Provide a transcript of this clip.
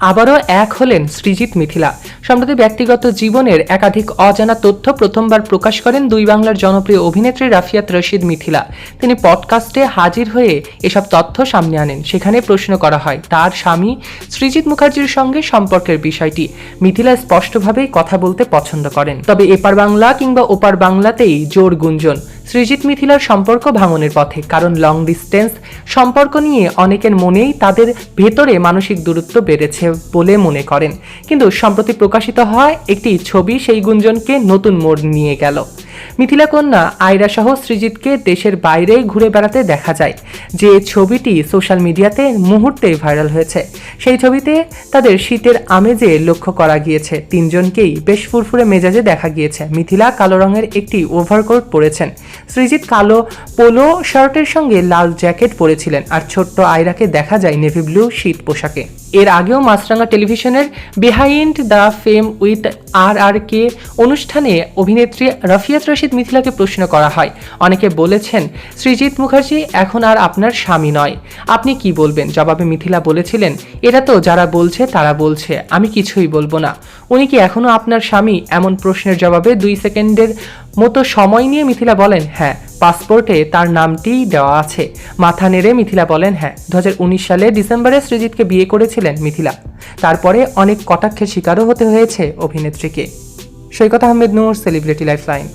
আবারও এক হলেন সৃজিত মিথিলা। সম্প্রতি ব্যক্তিগত জীবনের একাধিক অজানা তথ্য প্রথমবার প্রকাশ করেন দুই বাংলার জনপ্রিয় অভিনেত্রী রাফিয়াত রশিদ মিথিলা। তিনি পডকাস্টে হাজির হয়ে এসব তথ্য সামনে আনেন। সেখানে প্রশ্ন করা হয়, তার স্বামী সৃজিত মুখার্জির সঙ্গে সম্পর্কের বিষয়টি। মিথিলা স্পষ্টভাবেই কথা বলতে পছন্দ করেন। তবে এপার বাংলা কিংবা ওপার বাংলাতেই জোর গুঞ্জন। সৃজিত মিথিলার সম্পর্ক ভাঙনের পথে, কারণ লং ডিস্টেন্স সম্পর্ক নিয়ে অনেকের মনেই তাদের ভেতরে মানসিক দূরত্ব বেড়েছে বলে মনে করেন। কিন্তু সম্প্রতি প্রকাশিত হয় একটি ছবি সেই গুঞ্জনকে নতুন মোড় নিয়ে গেল। মিথিলা কন্যা আয়রা সহ সৃজিতকে দেশের বাইরে ঘুরে বেড়াতে দেখা যায়। যে ছবিটি সোশ্যাল মিডিয়াতে মুহূর্তে ভাইরাল হয়েছে। সেই ছবিতে তাদের শীতের আমেজে লক্ষ্য করা গিয়েছে। তিনজনকেই বেশ ফুরফুরে মেজাজে দেখা গিয়েছে। মিথিলা কালো রঙের একটি ওভারকোট পরেছেন। সৃজিত কালো পোলো শার্টের সঙ্গে লাল জ্যাকেট পরেছিলেন। আর ছোট্ট আয়রাকে দেখা যায় নেভি ব্লু শীত পোশাকে। এর আগেও মাছরাঙ্গা টেলিভিশনের behind the fame with R R K অনুষ্ঠানে অভিনেত্রী রফিয়াত রশিদ মিথিলাকে প্রশ্ন করা হয়। অনেকে বলেছেন, সৃজিত মুখার্জি এখন আর আপনার স্বামী নয়। আপনি কি বলবেন? জবাবে মিথিলা বলেছিলেন, এটা তো যারা বলছে, তারা বলছে। আমি কিছুই বলব না। উনি কি এখনও আপনার স্বামী? এমন প্রশ্নের জবাবে দুই সেকেন্ডের মতো সময় নিয়ে মিথিলা বলেন হ্যাঁ। পাসপোর্টে তার নামটি দেওয়া আছে। মাথা নেড়ে মিথিলা বলেন হ্যাঁ দু হাজার উনিশ সালে ডিসেম্বরে সৃজিতকে বিয়ে করেছিলেন মিথিলা। তারপরে অনেক কটাক্ষের শিকারও হতে হয়েছে অভিনেত্রীকে। Saikat Ahmed Noor, celebrity lifeline.